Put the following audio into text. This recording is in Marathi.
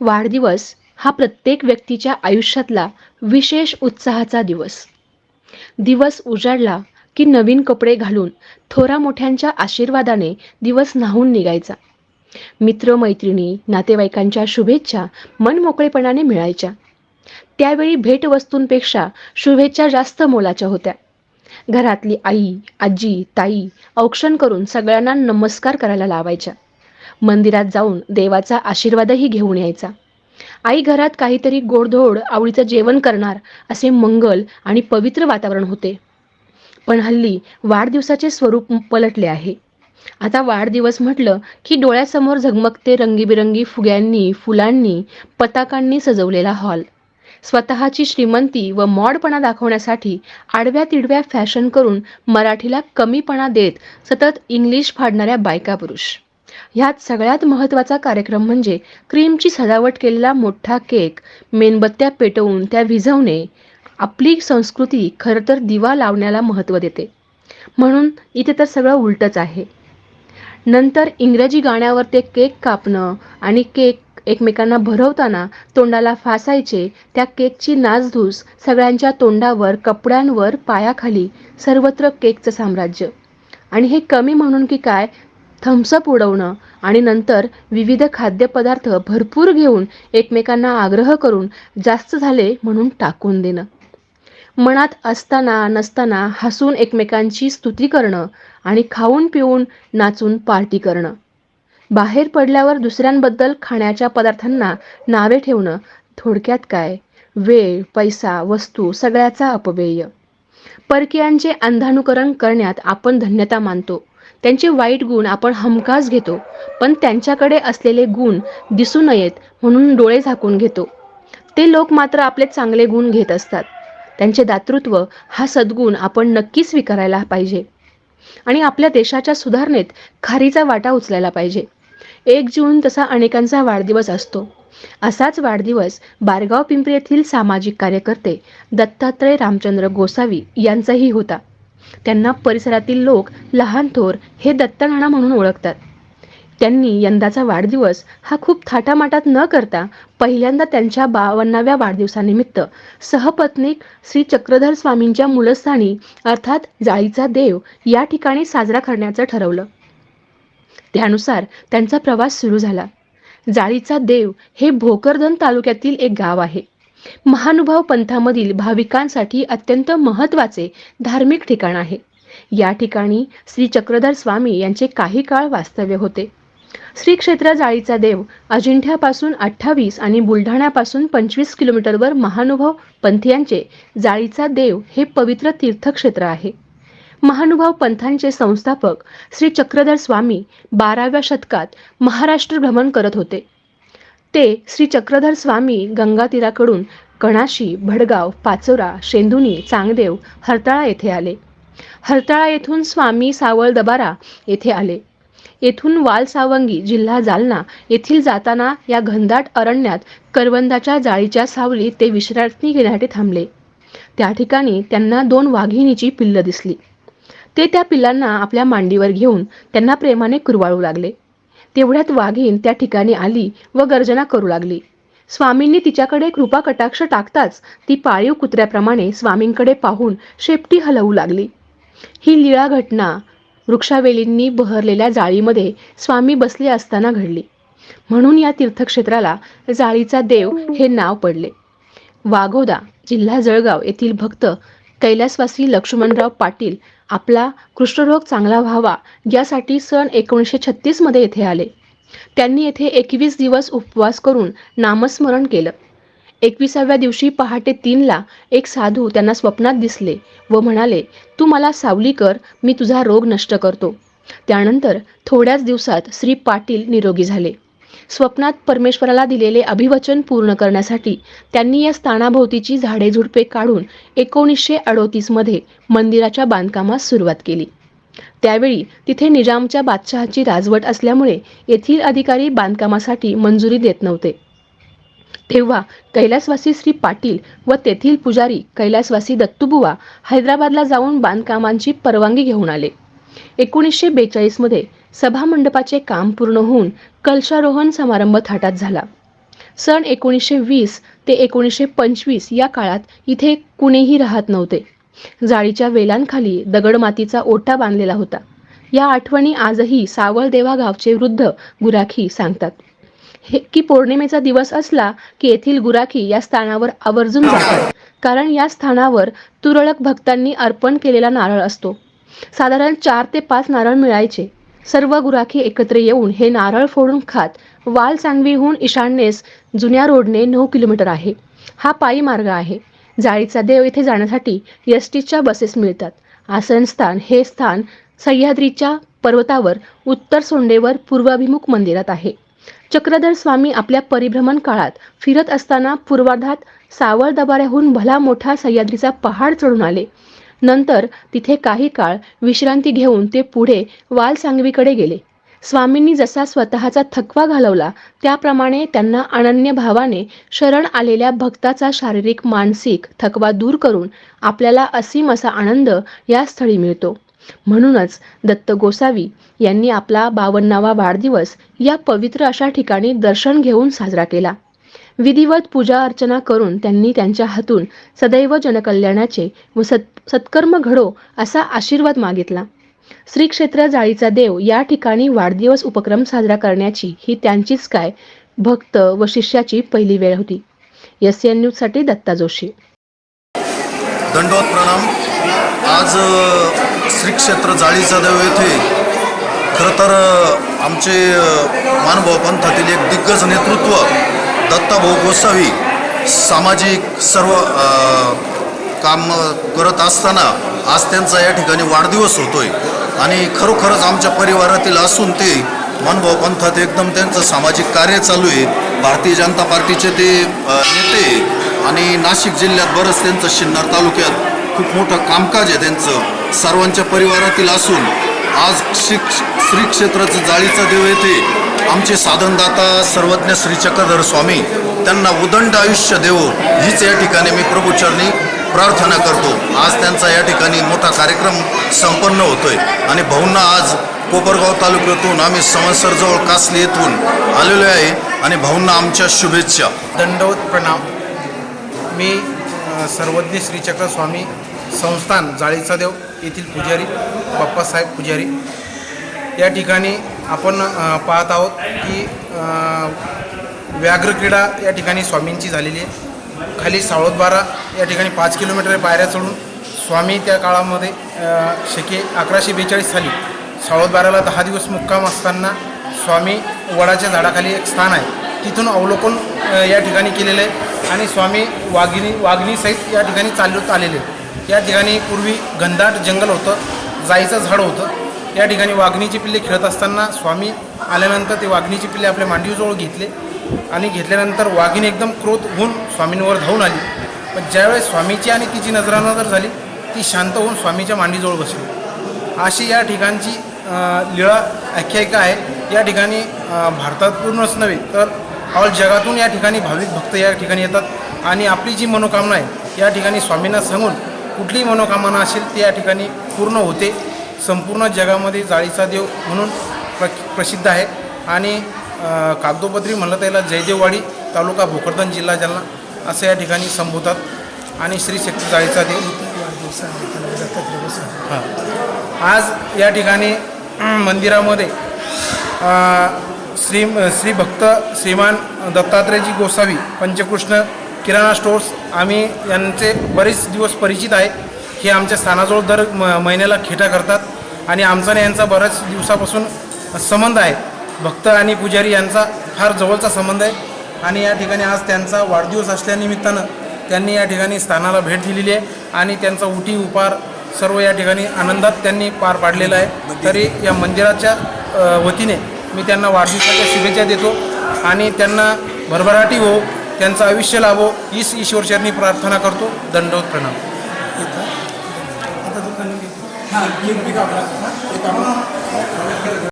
वाढदिवस हा प्रत्येक व्यक्तीच्या आयुष्यातला विशेष उत्साहाचा दिवस. दिवस उजाडला की नवीन कपडे घालून थोरा मोठ्यांच्या आशीर्वादाने दिवस न्हावून निघायचा. मित्रमैत्रिणी नातेवाईकांच्या शुभेच्छा मनमोकळेपणाने मिळायच्या. त्यावेळी भेटवस्तूंपेक्षा शुभेच्छा जास्त मोलाच्या होत्या. घरातली आई आजी ताई औक्षण करून सगळ्यांना नमस्कार करायला लावायच्या. मंदिरात जाऊन देवाचा आशीर्वादही घेऊन यायचा. आई घरात काहीतरी गोडधोड आवडीचं जेवण करणार असे मंगल आणि पवित्र वातावरण होते. पण हल्ली वाढदिवसाचे स्वरूप पलटले आहे. आता वाढदिवस म्हटलं की डोळ्यासमोर झगमगते रंगीबिरंगी फुग्यांनी फुलांनी पताकांनी सजवलेला हॉल. स्वतःची श्रीमंती व मॉडपणा दाखवण्यासाठी आडव्या तिडव्या फॅशन करून मराठीला कमीपणा देत सतत इंग्लिश फाडणाऱ्या बायका पुरुष ह्यात सगळ्यात महत्त्वाचा कार्यक्रम म्हणजे क्रीमची सजावट केलेला मोठा केक मेणबत्त्या पेटवून त्या विझवणे. आपली संस्कृती खरं तर दिवा लावण्याला महत्त्व देते. म्हणून इथे तर सगळं उलटच आहे. नंतर इंग्रजी गाण्यावर ते केक कापणं आणि केक एकमेकांना भरवताना तोंडाला फासायचे त्या केकची नासधूस सगळ्यांच्या तोंडावर कपड्यांवर पायाखाली सर्वत्र केकचं साम्राज्य. आणि हे कमी म्हणून की काय थम्सअप उडवणं आणि नंतर विविध खाद्यपदार्थ भरपूर घेऊन एकमेकांना आग्रह करून जास्त झाले म्हणून टाकून देणं. मनात असताना नसताना हसून एकमेकांची स्तुती करणं आणि खाऊन पिऊन नाचून पार्टी करणं. बाहेर पडल्यावर दुसऱ्यांबद्दल खाण्याच्या पदार्थांना नावे ठेवणं थोडक्यात काय? वेळ पैसा वस्तू सगळ्याचा अपव्यय. परकीयांचे अंधानुकरण करण्यात आपण धन्यता मानतो. त्यांचे वाईट गुण आपण हमखास घेतो पण त्यांच्याकडे असलेले गुण दिसू नयेत म्हणून डोळे झाकून घेतो. ते लोक मात्र आपले चांगले गुण घेत असतात. त्यांचे दातृत्व हा सद्गुण आपण नक्की स्वीकारायला पाहिजे. आणि आपल्या देशाच्या सुधारणेत खारीचा वाटा उचलायला पाहिजे. एक जून तसा अनेकांचा वाढदिवस असतो. असाच वाढदिवस बारगाव पिंपरी येथील सामाजिक कार्यकर्ते दत्तात्रय रामचंद्र गोसावी यांचाही होता. त्यांना परिसरातील लोक लहान थोर हे दत्तनाणा म्हणून ओळखतात. त्यांनी यंदाचा वाढदिवस हा खूप थाटामाटात न करता पहिल्यांदा त्यांच्या बावन्नाव्या वाढदिवसानिमित्त सहपत्नीक श्री चक्रधर स्वामींच्या मूलस्थानी अर्थात जाळीचा देव या ठिकाणी साजरा करण्याचं ठरवलं. त्यानुसार त्यांचा प्रवास सुरू झाला. जाळीचा देव हे भोकरदन तालुक्यातील एक गाव आहे. महानुभाव पंथामधील भाविकांसाठी अत्यंत महत्त्वाचे धार्मिक ठिकाण आहे. या ठिकाणी श्री चक्रधर स्वामी यांचे काही काळ वास्तव्य होते. श्री क्षेत्र जाळीचा देव अजिंठ्यापासून अठ्ठावीस आणि बुलढाण्यापासून पंचवीस किलोमीटरवर महानुभाव पंथीयांचे जाळीचा देव हे पवित्र तीर्थक्षेत्र आहे. महानुभाव पंथांचे संस्थापक श्री चक्रधर स्वामी बाराव्या शतकात महाराष्ट्र भ्रमण करत होते. ते श्री चक्रधर स्वामी गंगातीराकडून कणाशी भडगाव पाचोरा शेंदुनी चांगदेव हरताळा येथे आले. हरताळा येथून स्वामी सावळ दबारा येथे आले. येथून वाल सावंगी जिल्हा जालना येथील जाताना या घनदाट अरण्यात करवंदाच्या जाळीच्या सावलीत ते विश्रांती घेण्यासाठी थांबले. त्या ठिकाणी त्यांना दोन वाघिणीची पिल्लं दिसली. ते त्या पिल्लांना आपल्या मांडीवर घेऊन त्यांना प्रेमाने कुरवाळू लागले. तेवढ्यात वाघीण त्या ठिकाणी आली व गर्जना करू लागली. स्वामींनी तिच्याकडे कृपा कटाक्ष टाकताच ती पाळीव कुत्र्याप्रमाणे स्वामींकडे पाहून शेपटी हलवू लागली. ही लीळा घटना वृक्षावेलींनी बहरलेल्या जाळीमध्ये स्वामी बसले असताना घडली. म्हणून या तीर्थक्षेत्राला जाळीचा देव हे नाव पडले. वाघोदा जिल्हा जळगाव येथील भक्त कैलासवासी लक्ष्मणराव पाटील आपला कुष्ठरोग चांगला व्हावा यासाठी सन एकोणीसशे छत्तीसमध्ये येथे आले. त्यांनी येथे एकवीस दिवस उपवास करून नामस्मरण केलं. एकविसाव्या दिवशी पहाटे तीनला एक साधू त्यांना स्वप्नात दिसले व म्हणाले तू मला सावली कर मी तुझा रोग नष्ट करतो. त्यानंतर थोड्याच दिवसात श्री पाटील निरोगी झाले. स्वप्नात परमेश्वराला दिलेले अभिवचन पूर्ण करण्यासाठी त्यांनी या स्थानाभोवतीची झाडे झुडपे काढून एकोणीसशे अडोतीसमध्ये मंदिराच्या बांधकामास सुरुवात केली. त्यावेळी तिथे निजामच्या बादशहाची राजवट असल्यामुळे येथील अधिकारी बांधकामासाठी मंजुरी देत नव्हते. तेव्हा कैलासवासी श्री पाटील व तेथील पुजारी कैलासवासी दत्तुबुवा हैदराबादला जाऊन बांधकामांची परवानगी घेऊन आले. एकोणीसशे बेचाळीसमध्ये सभामंडपाचे काम पूर्ण होऊन कलशारोहण समारंभ थाटात झाला. सन एकोणीसशे वीस ते एकोणीसशे पंचवीस या काळात इथे कुणीही राहत नव्हते. जाळीच्या वेलांखाली दगडमातीचा ओटा बांधलेला होता. या आठवणी आजही सावळदेवा गावचे वृद्ध गुराखी सांगतात. हे की पौर्णिमेचा दिवस असला की येथील गुराखी या स्थानावर आवर्जून जातात. कारण या स्थानावर तुरळक भक्तांनी अर्पण केलेला नारळ असतो. साधारण चार ते पाच नारळ मिळायचे. सर्व गुराखी एकत्र येऊन हे नारळ फोडून खात वाल सांगवीहून ईशान्येस जुन्या रोडने नऊ किलोमीटर आहे. हा पायी मार्ग आहे. जाळीचा देव येथे जाण्यासाठी एस टीच्या बसेस मिळतात. आसनस्थान हे स्थान सह्याद्रीच्या पर्वतावर उत्तर सोंडेवर पूर्वाभिमुख मंदिरात आहे. चक्रधर स्वामी आपल्या परिभ्रमण काळात फिरत असताना पूर्वार्धात सावळ दबाऱ्याहून भला मोठा सह्याद्रीचा पहाड चढून आले. नंतर तिथे काही काळ विश्रांती घेऊन ते पुढे वाल सांगवीकडे गेले. स्वामींनी जसा स्वतःचा थकवा घालवला त्याप्रमाणे त्यांना अनन्य भावाने शरण आलेल्या भक्ताचा शारीरिक मानसिक थकवा दूर करून आपल्याला असीम असा आनंद या स्थळी मिळतो. म्हणूनच दत्त गोसावी यांनी आपला बावन्नावा वाढदिवस या पवित्र अशा ठिकाणी दर्शन घेऊन साजरा केला. विधिवत पूजा अर्चना करून त्यांनी त्यांच्या हातून सदैव जनकल्याणाचे व सत् सत्कर्म घडो असा आशीर्वाद मागितला. श्री क्षेत्र जाळीचा देव या ठिकाणी वाढदिवस उपक्रम साजरा करण्याची ही त्यांचीच काय भक्त व शिष्याची पहिली वेळ होती. एस एन न्यूजसाठी दत्ता जोशी. दंडवत प्रणाम. आज श्री क्षेत्र जाळीचा देव येथे खरं तर आमचे मानभाव पंथातील एक दिग्गज नेतृत्व दत्ताभाऊ गोसावी सामाजिक सर्व काम करत असताना आज त्यांचा या ठिकाणी वाढदिवस होतोय. आणि खरोखरच आमच्या परिवारातील असून ते मानभाव पंथात एकदम त्यांचं सामाजिक कार्य चालू आहे. भारतीय जनता पार्टीचे ते नेते आणि नाशिक जिल्ह्यात बरंच त्यांचं शिन्नर तालुक्यात खूप मोठं कामकाज आहे त्यांचं. सर्वांच्या परिवारातील असून आज श्री श्री क्षेत्राचं जाळीचा देव येथे आमचे साधनदाता सर्वज्ञ श्री चक्रधर स्वामी त्यांना उदंड आयुष्य देवो हीच या ठिकाणी मी प्रभूचरणी प्रार्थना करतो. आज त्यांचा या ठिकाणी मोठा कार्यक्रम संपन्न होतोय. आणि भाऊंना आज कोपरगाव तालुक्यातून आम्ही समसरजवळ कासली येथून आलेलो आहे आणि भाऊंना आमच्या शुभेच्छा. दंडवत प्रणाम. मी सर्वज्ञ श्रीचक्र स्वामी संस्थान जाळीचा देव येथील पुजारी बाप्पासाहेब पुजारी. या ठिकाणी आपण पाहत आहोत की व्याघ्रक्रीडा या ठिकाणी स्वामींची झालेली आहे. खाली सावळतबारा या ठिकाणी पाच किलोमीटर पायऱ्या चढून. स्वामी त्या काळामध्ये शके अकराशे बेचाळीस साली सावळतबाराला दहा दिवस मुक्काम असताना स्वामी वडाच्या झाडाखाली एक स्थान आहे. तिथून अवलोकन या ठिकाणी केलेलं आहे आणि स्वामी वाघिणी वाघिणीसहित या ठिकाणी चालत आलेले या ठिकाणी पूर्वी घनदाट जंगल होतं जाईचं झाड होतं. या ठिकाणी वाघणीची पिल्ले खेळत असताना स्वामी आल्यानंतर ते वाघणीची पिल्ले आपल्या मांडीजवळ घेतले आणि घेतल्यानंतर वाघिणी एकदम क्रोध होऊन स्वामींवर धावून आली. पण ज्यावेळेस स्वामीची आणि तिची नजरानजर झाली ती शांत होऊन स्वामीच्या मांडीजवळ बसली. अशी या ठिकाणची लिळा लीळा आख्यायिका आहे. या ठिकाणी भारतात पूर्णच नव्हे तर ऑल जगातून या ठिकाणी भाविक भक्त या ठिकाणी येतात आणि आपली जी मनोकामना आहे या ठिकाणी स्वामींना सांगून कुठलीही मनोकामना असेल ती या ठिकाणी पूर्ण होते. संपूर्ण जगामध्ये जाळीचा देव म्हणून प्र प्रसिद्ध आहे. आणि कागदोपत्री म्हणलं त्याला जयदेववाडी तालुका भोकरदन जिल्हा जालना असं या ठिकाणी संबोधतात. आणि श्री शक्ती जाळीचा देव. हां. आज या ठिकाणी मंदिरामध्ये श्री श्री भक्त श्रीमान दत्तात्रेयजी गोसावी पंचकृष्ण किराणा स्टोर्स आम्ही यांचे बरेच दिवस परिचित आहे. हे आमच्या स्थानाजवळ दर म महिन्याला खेटा करतात. आणि आमचा आणि यांचा बऱ्याच दिवसापासून संबंध आहे. भक्त आणि पुजारी यांचा फार जवळचा संबंध आहे. आणि या ठिकाणी आज त्यांचा वाढदिवस असल्यानिमित्तानं त्यांनी या ठिकाणी स्थानाला भेट दिलेली आहे. आणि त्यांचा उटी उपार सर्व या ठिकाणी आनंदात त्यांनी पार पाडलेला आहे. तरी या मंदिराच्या वतीने मी त्यांना वाढदिवसाच्या शुभेच्छा देतो. आणि त्यांना भरभराटी हो त्यांचं आयुष्य लाभो हीच ईश्वरचरणी प्रार्थना करतो. दंडवत प्रणाम. হ্যাঁ